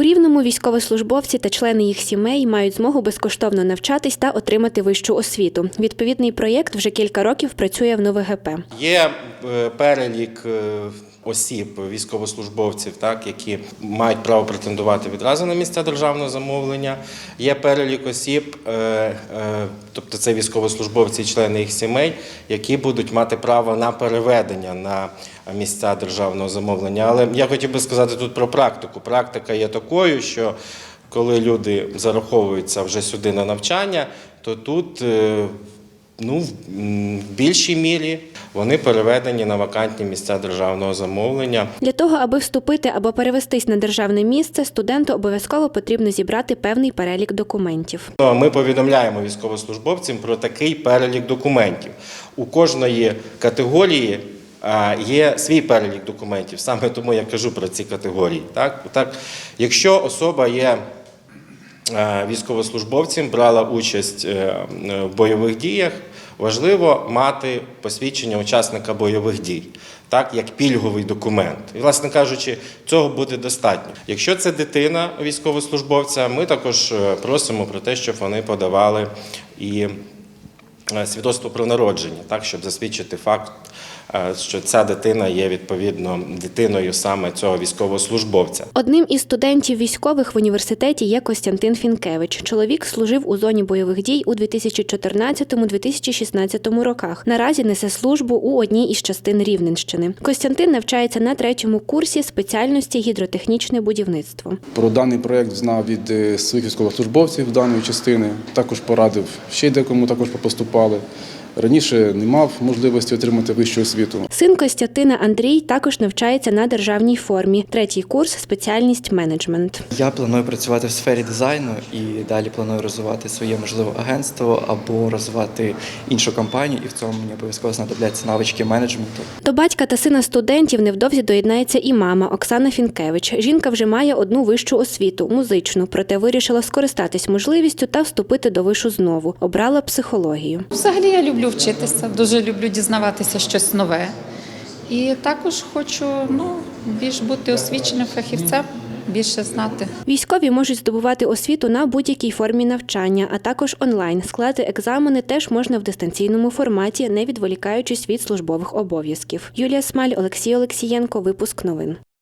У рівному військовослужбовці та члени їх сімей мають змогу безкоштовно навчатись та отримати вищу освіту. Відповідний проєкт вже кілька років працює в НовГП. Є е, перелік е, осіб, військовослужбовців, так, які мають право претендувати відразу на місця державного замовлення. Є перелік осіб, е, тобто це військовослужбовці і члени їх сімей, які будуть мати право на переведення на місця державного замовлення. Але я хотів би сказати тут про практику. Практика є такою, що коли люди зараховуються вже сюди на навчання, то тут е, ну, в більшій мірі вони переведені на вакантні місця державного замовлення. Для того, аби вступити або перевестись на державне місце, студенту обов'язково потрібно зібрати певний перелік документів. Ну, Ми повідомляємо військовослужбовцям про такий перелік документів. У кожної категорії є свій перелік документів. Саме тому я кажу про ці категорії. Так? Так, якщо особа є е, військовослужбовцем, брала участь е, в бойових діях, важливо мати посвідчення учасника бойових дій, так як пільговий документ. І, власне кажучи, цього буде достатньо. Якщо це дитина військовослужбовця, ми також е, просимо про те, щоб вони подавали і свідоцтво про народження, так щоб засвідчити факт, е, що ця дитина є відповідно дитиною саме цього військовослужбовця. Одним із студентів військових в університеті є Костянтин Фінкевич. Чоловік служив у зоні бойових дій у 2014-2016 роках. Наразі несе службу у одній із частин Рівненщини. Костянтин навчається на третьому курсі спеціальності гідротехнічне будівництво. Про даний проект знав від е, своїх військовослужбовців даної частини. Також порадив ще декому також поступали. Раніше не мав можливості отримати вищу освіту. Син Костянтина Андрій також навчається на державній формі. Третій курс спеціальність менеджмент. Я планую працювати в сфері дизайну і далі планую розвивати своє можливо агентство або розвивати іншу компанію, і в цьому мені обов'язково знадобляться навички менеджменту. До батька та сина студентів невдовзі доєднається і мама Оксана Фінкевич. Жінка вже має одну вищу освіту музичну, проте вирішила скористатись можливістю та вступити до вишу знову. Обрала психологію. Взагалі я люблю вчитися, дуже люблю дізнаватися щось нове. І також хочу ну, більш бути освіченим фахівцем, більше знати. Військові можуть здобувати освіту на будь-якій формі навчання, а також онлайн. Склати екзамени теж можна в дистанційному форматі, не відволікаючись від службових обов'язків. Юлія Смаль, Олексій Олексієнко. Випуск новин.